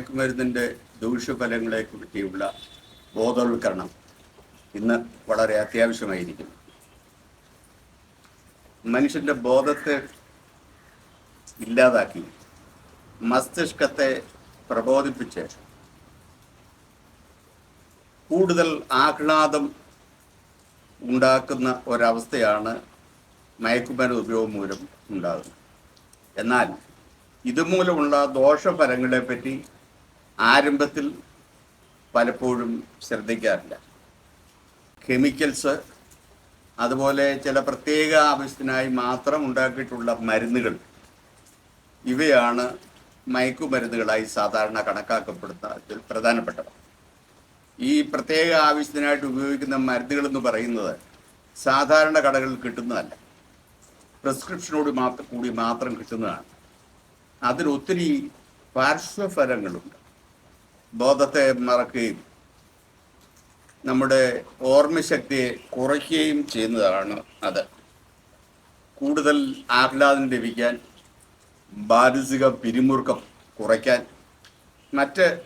മയക്കുമരുന്നിന്റെ ദൂഷ്യഫലങ്ങളെ പറ്റിയുള്ള ബോധവൽക്കരണം ഇന്ന് വളരെ അത്യാവശ്യമായിരിക്കും. മനുഷ്യന്റെ ബോധത്തെ ഇല്ലാതാക്കി മസ്തിഷ്കത്തെ പ്രബോധിപ്പിച്ച് കൂടുതൽ ആഹ്ലാദം ഉണ്ടാക്കുന്ന ഒരവസ്ഥയാണ് മയക്കുമരുന്ന് ഉപയോഗം മൂലം ഉണ്ടാകുന്നത്. എന്നാൽ ഇതുമൂലമുള്ള ദോഷഫലങ്ങളെ പറ്റി ആരംഭത്തിൽ പലപ്പോഴും ശ്രദ്ധിക്കാറില്ല. കെമിക്കൽസ് അതുപോലെ ചില പ്രത്യേക ആവശ്യത്തിനായി മാത്രം ഉണ്ടാക്കിയിട്ടുള്ള മരുന്നുകൾ ഇവയാണ് മയക്കുമരുന്നുകളായി സാധാരണ കണക്കാക്കപ്പെടുന്ന ഇതിൽ പ്രധാനപ്പെട്ടവ. ഈ പ്രത്യേക ആവശ്യത്തിനായിട്ട് ഉപയോഗിക്കുന്ന മരുന്നുകൾ എന്ന് പറയുന്നത് സാധാരണ കടകളിൽ കിട്ടുന്നതല്ല. പ്രിസ്ക്രിപ്ഷനോട് മാത്രം കൂടി മാത്രം കിട്ടുന്നതാണ്. അതിൽ ഒത്തിരി പാർശ്വഫലങ്ങളുണ്ട്. ബോധത്തെ മറക്കുകയും നമ്മുടെ ഓർമ്മശക്തിയെ കുറയ്ക്കുകയും ചെയ്യുന്നതാണ് അത്. കൂടുതൽ ആഹ്ലാദം ലഭിക്കാൻ മാനസിക പിരിമുറുക്കം കുറയ്ക്കാൻ മറ്റ്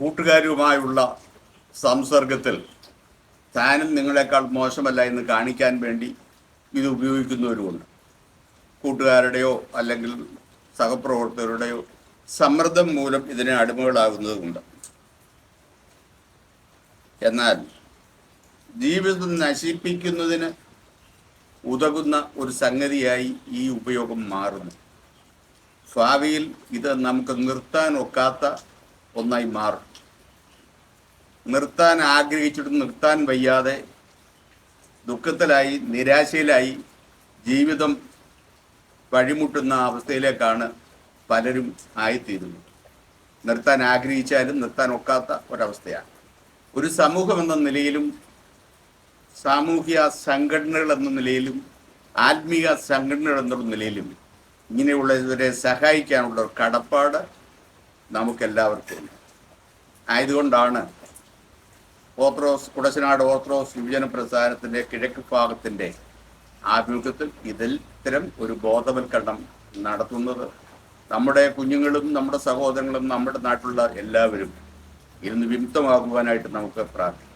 കൂട്ടുകാരുമായുള്ള സംസർഗത്തിൽ താനും നിങ്ങളെക്കാൾ മോശമല്ല എന്ന് കാണിക്കാൻ വേണ്ടി ഇത് ഉപയോഗിക്കുന്നവരുമുണ്ട്. കൂട്ടുകാരുടെയോ അല്ലെങ്കിൽ സഹപ്രവർത്തകരുടെയോ സമ്മർദ്ദം മൂലം ഇതിന് അടിമകളാകുന്നതുമുണ്ട് എന്നാൽ ജീവിതം നശിപ്പിക്കുന്നതിന് ഉതകുന്ന ഒരു സംഗതിയായി ഈ ഉപയോഗം മാറുന്നു. ഭാവിയിൽ ഇത് നമുക്ക് നിർത്താൻ ഒക്കാത്ത ഒന്നായി മാറും. നിർത്താൻ ആഗ്രഹിച്ചിട്ട് നിർത്താൻ വയ്യാതെ ദുഃഖത്തിലായി നിരാശയിലായി ജീവിതം വഴിമുട്ടുന്ന അവസ്ഥയിലേക്കാണ് പലരും ആയിത്തീരുന്നു. നിർത്താൻ ആഗ്രഹിച്ചാലും നിർത്താൻ ഒക്കാത്ത ഒരവസ്ഥയാണ്. ഒരു സമൂഹം എന്ന നിലയിലും സാമൂഹിക സംഘടനകൾ എന്ന നിലയിലും ആത്മീയ സംഘടനകൾ എന്ന നിലയിലും ഇങ്ങനെയുള്ളവരെ സഹായിക്കാനുള്ള ഒരു കടപ്പാട് നമുക്കെല്ലാവർക്കും ആയതുകൊണ്ടാണ് ഓത്രോസ് കുടശനാട് ഓത്രോസ് യുവജന പ്രസ്ഥാനത്തിന്റെ കിഴക്ക് ഭാഗത്തിന്റെ ആഭിമുഖ്യത്തിൽ ഇതിൽ ഇത്തരം ഒരു ബോധവൽക്കരണം നടത്തുന്നത് നമ്മുടെ കുഞ്ഞുങ്ങളും നമ്മുടെ സഹോദരങ്ങളും നമ്മുടെ നാട്ടിലുള്ള എല്ലാവരും ഇതിൽ നിന്ന് വിമുക്തമാകുവാനായിട്ട് നമുക്ക് പ്രാർത്ഥിക്കാം.